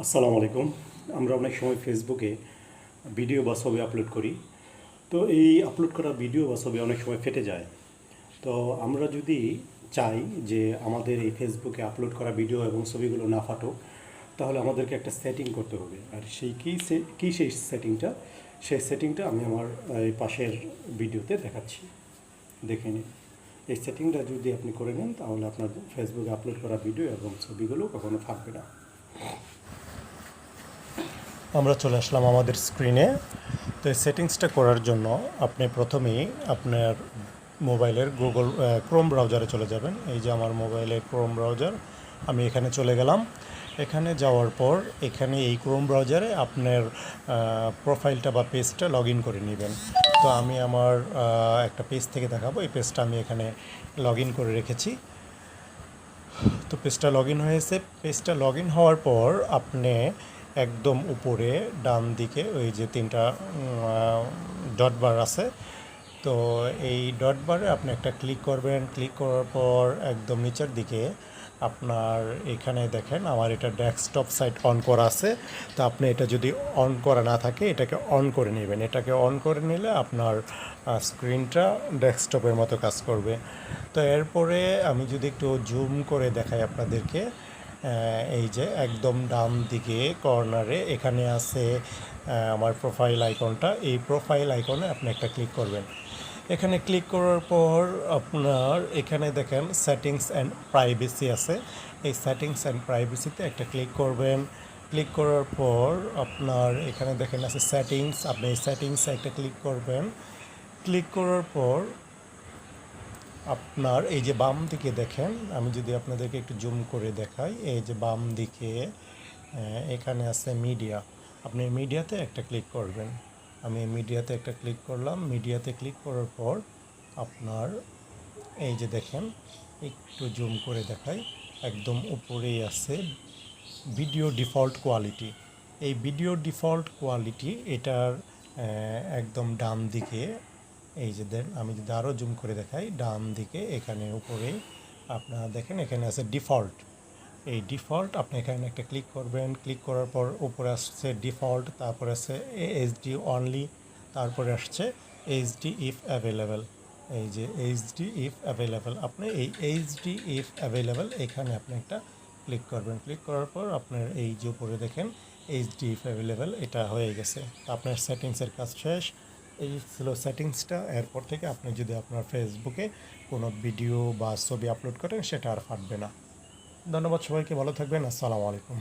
আসসালামু আলাইকুম। আমরা অনেক সময় ফেসবুকে ভিডিও বা ছবি আপলোড করি। তো এই আপলোড করা ভিডিও বা ছবি অনেক সময় ফেটে যায়। তো আমরা যদি চাই যে আমাদের এই ফেসবুকে আপলোড করা ভিডিও এবং ছবিগুলো না ফাটুক, তাহলে আমাদেরকে একটা সেটিং করতে হবে। আর সেই কী কী সেই সেটিংটা সেই সেটিংটা আমি আমার, এই পাশের ভিডিওতে দেখাচ্ছি। দেখে নিন। এই সেটিংটা যদি আপনি করে নেন, তাহলে আপনার ফেসবুকে আপলোড করা ভিডিও এবং ছবিগুলো কখনো থাকবে না। আমরা চলে আসলাম আমাদের স্ক্রিনে তো এই সেটিংসটা করার জন্য আপনি প্রথমেই আপনার মোবাইলের গুগল ক্রোম ব্রাউজারে চলে যাবেন। এই যে আমার মোবাইলে ক্রোম ব্রাউজার আমি এখানে চলে গেলাম। এখানে যাওয়ার পর এখানে এই ক্রোম ব্রাউজারে আপনার প্রোফাইলটা বা পেজটা লগ ইন করে নেবেন। তো আমি আমার একটা পেজ থেকে দেখাবো। এই পেজটা আমি এখানে লগ করে রেখেছি। তো পেজটা লগ হয়েছে। পেজটা লগ হওয়ার পর আপনি একদম উপরে, ডান দিকে, ওই যে তিনটা ডট বার আছে। তো এই ডট বারে আপনি একটা ক্লিক করবেন। ক্লিক করার পর একদম নিচের দিকে আপনার এখানে দেখেন, আমার এটা ডেস্কটপ সাইট অন করা আছে। তো আপনি এটা যদি অন করা না থাকে, এটাকে অন করে নেবেন। এটাকে অন করে নিলে আপনার স্ক্রিনটা ডেস্কটপের মতো কাজ করবে। তো এরপরে আমি যদি একটু জুম করে দেখাই আপনাদেরকে। এই যে একদম ডান দিকে কর্নারে এখানে আছে আমার প্রোফাইল আইকনটা এই প্রোফাইল আইকনে আপনি একটা ক্লিক করবেন। এখানে ক্লিক করার পর আপনার এখানে দেখেন সেটিংস অ্যান্ড প্রাইভেসি আছে। এই সেটিংস অ্যান্ড প্রাইভেসিতে একটা ক্লিক করবেন। ক্লিক করার পর আপনার এখানে দেখেন আছে সেটিংস আপনি এই সেটিংসে একটা ক্লিক করবেন। ক্লিক করার পর আপনার এই যে বাম দিকে দেখেন, আমি যদি আপনাদেরকে একটু জুম করে দেখাই, এই যে বাম দিকে এখানে আছে মিডিয়া। আপনি মিডিয়াতে একটা ক্লিক করবেন। আমি মিডিয়াতে একটা ক্লিক করলাম। মিডিয়াতে ক্লিক করার পর আপনার এই যে দেখেন, একটু জুম করে দেখাই, একদম উপরেই আছে ভিডিও ডিফল্ট কোয়ালিটি। এই ভিডিও ডিফল্ট কোয়ালিটি, এটার একদম ডান দিকে এই যে আমি যদি আরও জুম করে দেখাই, ডান দিকে এখানে উপরে আপনারা দেখেন, এখানে আছে ডিফল্ট এই ডিফল্ট আপনি এখানে একটা ক্লিক করবেন। ক্লিক করার পর উপরে আসছে ডিফল্ট তারপরে আছে এইচডি অনলি তারপরে আসছে এইচডি ইফ অ্যাভেলেবেল এই যে এইচডি ইফ অ্যাভেলেবেল আপনি এই এইচডি ইফ অ্যাভেলেবেল এখানে আপনি একটা ক্লিক করবেন। ক্লিক করার পর আপনার এই যে উপরে দেখেন এইচডি ইফ অ্যাভেলেবেল এটা হয়ে গেছে। আপনার সেটিংসের কাজ শেষ। এই ছিল সেটিংসটা এরপর থেকে আপনি যদি আপনার ফেসবুকে কোনো ভিডিও বা ছবি আপলোড করেন, সেটা আর ফাটবে না। ধন্যবাদ সবাইকে, ভালো থাকবেন। আসসালামু আলাইকুম।